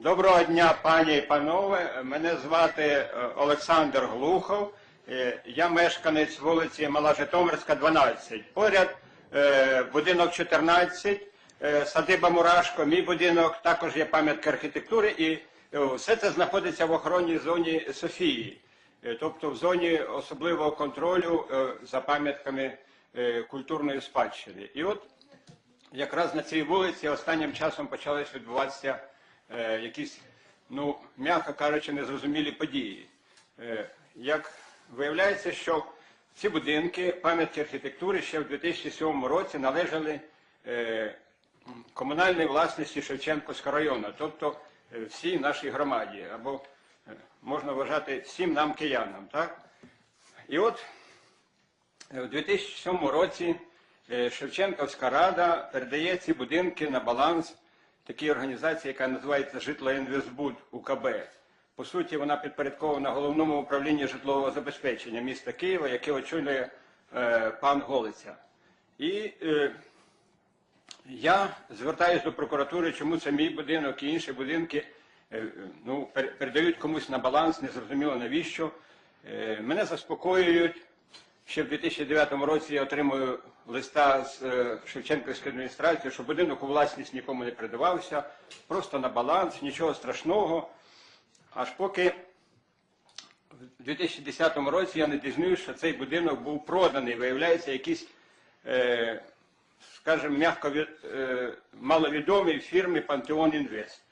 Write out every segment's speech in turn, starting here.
Доброго дня, пані і панове. Мене звати е, Олександр Глухов. Е, Я мешканець вулиці Мала Житомирська, 12. Поряд е, будинок 14, е, садиба Мурашко, мій будинок, також є пам'ятка архітектури, і все це знаходиться в охоронній зоні Софії, тобто в зоні особливого контролю за пам'ятками культурної спадщини. І от якраз на цій вулиці останнім часом почались відбуватися е, якісь, ну, м'яко кажучи, незрозумілі події. Е, як виявляється, що ці будинки пам'ятки архітектури ще в 2007 році належали е, комунальній власності Шевченківського району, тобто е, всій нашій громаді, або е, можна вважати всім нам киянам. Так? І от у 2007 році е, Шевченківська рада передає ці будинки на баланс такій організації, яка називається Житлоінвестбуд УКБ. По суті, вона підпорядкована головному управлінню житлового забезпечення міста Києва, яке очолює е, пан Голиця. І е, я звертаюся до прокуратури, чому це мій будинок і інші будинки е, ну, передають комусь на баланс, незрозуміло навіщо. Е, Мене заспокоюють. Ще в 2009 році я отримую листа з е, Шевченківської адміністрації, що будинок у власність нікому не передавався, просто на баланс, нічого страшного. Аж поки в 2010 році я не дізнаюсь, що цей будинок був проданий. Виявляється, якісь, е, скажімо, м'яко е, маловідомій фірмі Пантеон Інвест.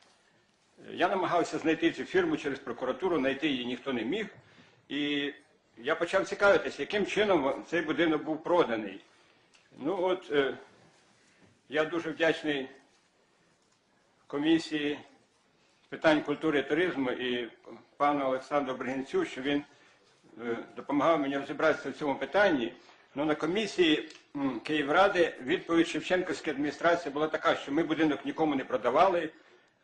Я намагався знайти цю фірму через прокуратуру, знайти її ніхто не міг. І я почав цікавитися, яким чином цей будинок був проданий. Ну от е, я дуже вдячний комісії з питань культури і туризму і пану Олександру Бригінцю, що він е, допомагав мені розібратися в цьому питанні. Ну, на комісії м, Київради відповідь Шевченківської адміністрації була така, що ми будинок нікому не продавали,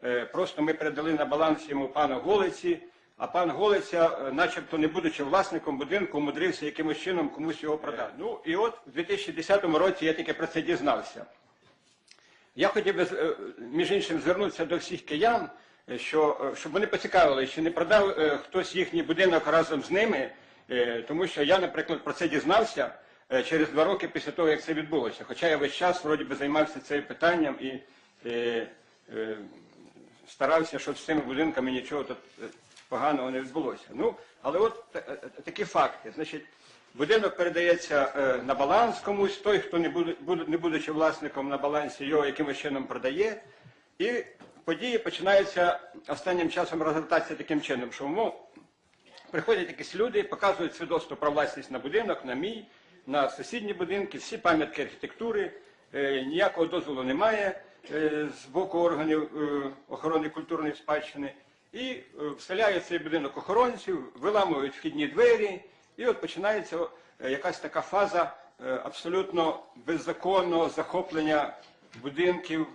е, просто ми передали на баланс йому пану Голиці, а пан Голиця, е, начебто не будучи власником будинку, умудрився якимось чином комусь його продати. Ну і от у 2010 році я тільки про це дізнався. Я хотів би, е, між іншим, звернутися до всіх киян, е, що, щоб вони поцікавили, чи не продав хтось їхній будинок разом з ними, тому що я, наприклад, про це дізнався через два роки після того, як це відбулося. Хоча я весь час вроді би займався цим питанням і старався, щоб з цими будинками нічого тут поганого не відбулося. Ну, але от е, е, такі факти. Значить, будинок передається е, на баланс комусь, той, хто не, буде, не будучи власником на балансі, його якимось чином продає. І події починаються останнім часом розгортатися таким чином, що ну, приходять якісь люди, показують свідоцтво про власність на будинок, на мій, на сусідні будинки, всі пам'ятки архітектури, е, ніякого дозволу немає е, з боку органів охорони культурної спадщини. І е, вселяють цей будинок охоронців, виламують вхідні двері, і от починається е, якась така фаза е, абсолютно беззаконного захоплення будинків.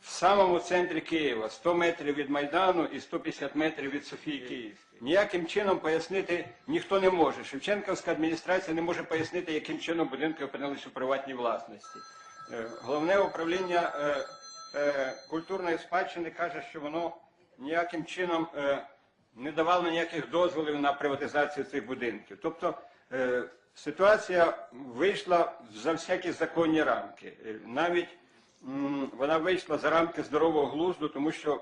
в самому центрі Києва, 100 метрів від Майдану і 150 метрів від Софії Київської. Ніяким чином пояснити ніхто не може. Шевченківська адміністрація не може пояснити, яким чином будинки опинилися у приватній власності. Головне управління культурної спадщини каже, що воно ніяким чином е, не давало ніяких дозволів на приватизацію цих будинків. Тобто е, ситуація вийшла за всякі законні рамки. Е, Навіть вона вийшла за рамки здорового глузду, тому що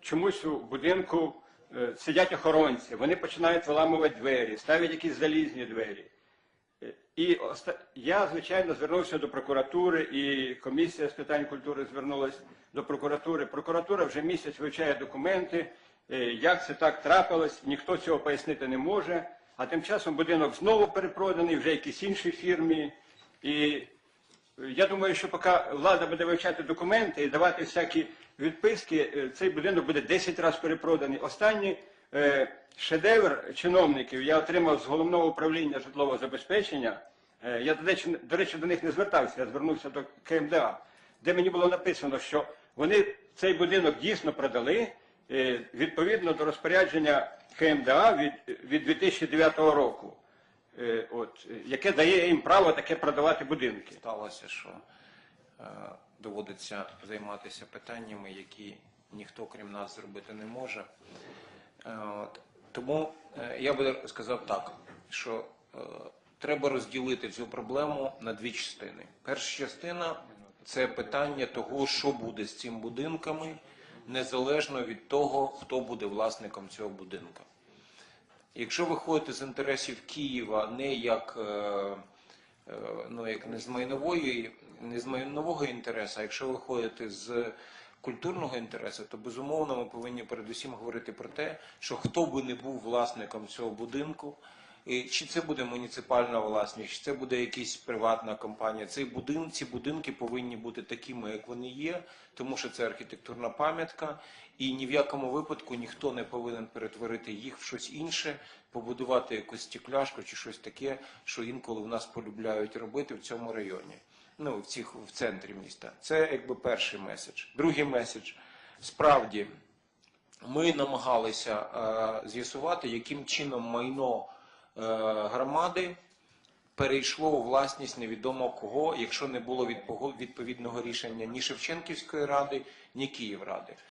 чомусь у будинку сидять охоронці, вони починають виламувати двері, ставлять якісь залізні двері. Е, І я, звичайно, звернувся до прокуратури, і комісія з питань культури звернулася до прокуратури. Прокуратура вже місяць вивчає документи, е, як це так трапилось, ніхто цього пояснити не може. А тим часом будинок знову перепроданий, вже якійсь іншій фірмі. І я думаю, що поки влада буде вивчати документи і давати всякі відписки, е, цей будинок буде 10 разів перепроданий. Останній е, шедевр чиновників я отримав з головного управління житлового забезпечення. Е, я, до речі, до них не звертався, я звернувся до КМДА, де мені було написано, що вони цей будинок дійсно продали е, відповідно до розпорядження КМДА від, від 2009 року. Е, от, е, яке дає їм право таке продавати будинки. сталося, що е, доводиться займатися питаннями, які ніхто крім нас зробити не може. Е, От. Тому е, я би сказав так, що е, треба розділити цю проблему на дві частини. Перша частина це питання того, що буде з цими будинками, незалежно від того, хто буде власником цього будинку. Якщо виходити з інтересів Києва не як, ну, як не з майнової, не з майнового інтересу, а якщо виходити з культурного інтересу, то безумовно ми повинні передусім говорити про те, що хто би не був власником цього будинку, і чи це буде муніципальна власність, чи це буде якась приватна компанія. Цей будин, ці будинки повинні бути такими, як вони є, тому що це архітектурна пам'ятка, і ні в якому випадку ніхто не повинен перетворити їх в щось інше, побудувати якусь стекляшку чи щось таке, що інколи в нас полюбляють робити в цьому районі. Ну, в цих в центрі міста. Це якби перший меседж. Другий меседж. Справді, ми намагалися е, з'ясувати, яким чином майно е, громади перейшло у власність невідомо кого, якщо не було відповідного рішення ні Шевченківської ради, ні Київради.